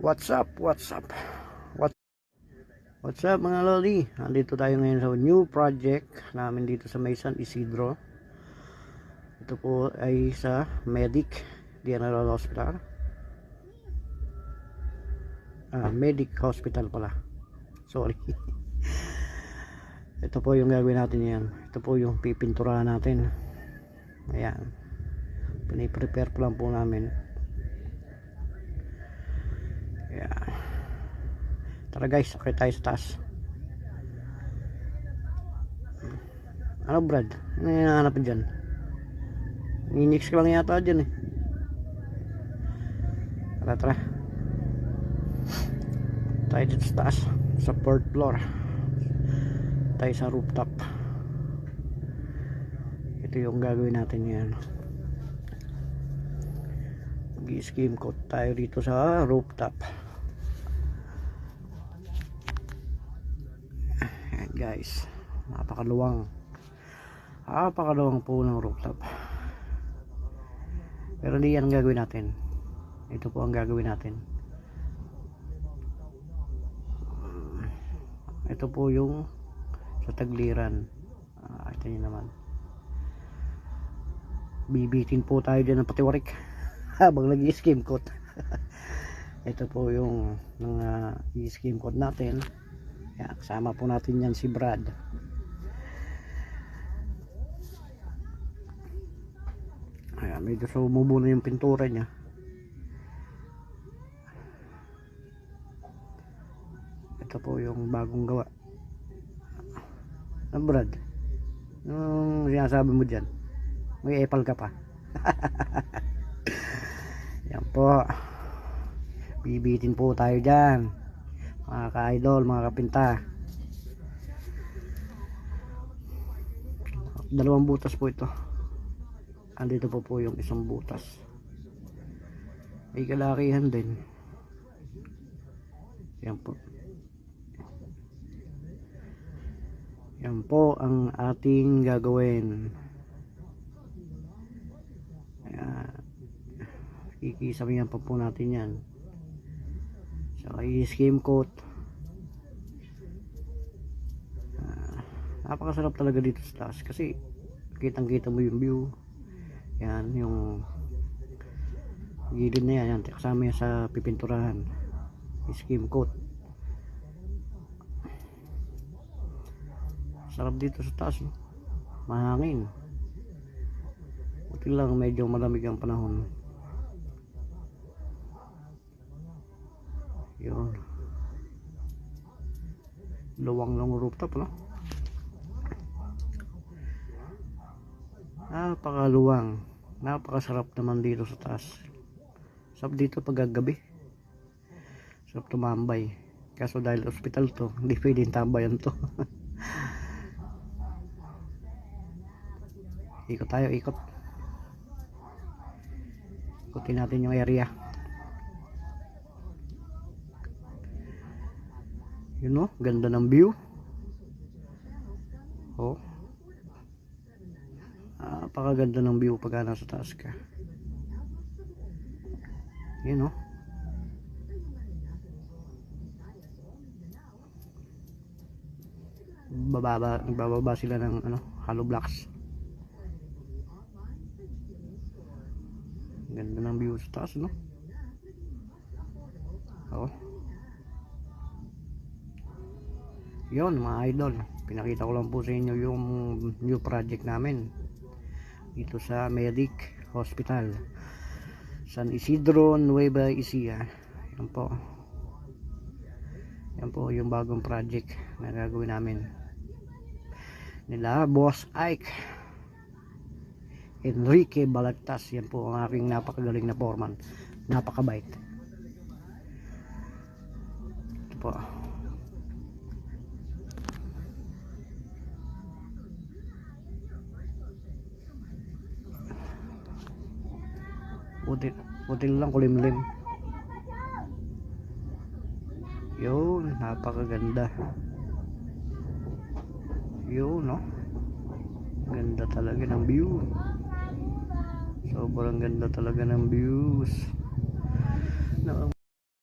What's up? What's up? What What's up mga loli? Andito tayo ngayon sa new project namin dito sa May San Isidro. Ito po ay sa Medic General Hospital. Ah, Medic Hospital pala. Sorry. Ito po yung gagawin natin yan. Ito po yung pipinturahan natin. Ayan. Piniprepare po lang po namin. Ayan. Tara guys, sakit tayo sa taas. Ano Brad? Ano yung hinahanap dyan? Ninix ka lang yata dyan eh. Tara tara. Tayo dito sa taas. Sa fourth floor. Tayo sa rooftop. Ito yung gagawin natin yan. Mag-scheme coat tayo dito sa rooftop. Ayan guys. Napakaluwang. Napakaluwang po ng rooftop. Pero hindi yan ang gagawin natin. Ito po ang gagawin natin. Ito po yung sa tagliran. Ah, ito nyo naman. Bibitin po tayo dyan ng patiwarik habang nag-i-scheme coat. ito po yung mga i-scheme coat natin. Yan, kasama po natin yan si Brad. Ayan, medyo sumubo na yung pintura niya. Ito po yung bagong gawa. Ah, Brad, yung sinasabi mo dyan, may epal ka pa. Yan po. Bibitin po tayo dyan mga ka-idol, mga kapinta. Dalawang butas po ito. Andito po po yung isang butas. May kalakihan din. Yan po. Yan po ang ating gagawin. Ayan. Kikisamihan pa po natin yan saka i-scheme coat. Ah, napakasarap talaga dito sa taas kasi kitang kita mo yung view. Yan yung gilid na yan, yan kasama yan sa pipinturahan. Scheme coat. Sarap dito sa taas no? mahangin. Buti lang medyo malamig ang panahon yun luwang ng rooftop no? Napakaluwang. Napakasarap naman dito sa taas. Sarap dito pag gabi sarap tumambay. Kaso dahil hospital to hindi pwedeng tambayan to. Ikot tayo ikot. Ikutin natin yung area yun no ganda ng view. Oh. Napakaganda ng view pag nasa taas ka. Yun no bababa nagbababa sila ng ano hollow blocks. Ganda ng view sa taas no? Oh yun mga idol pinakita ko lang po sa inyo yung new project namin dito sa Medic Hospital San Isidro Nueva Ecija. Yan po. Yan po yung bagong project na gagawin namin nila Boss Ike Enrique Balagtas. Yan po ang aking napakagaling na foreman. Napakabait. Ito po Buti, buti lang kulimlim. Yun, napakaganda. Yun, no? Ganda talaga ng view. Sobrang ganda talaga ng views. Na,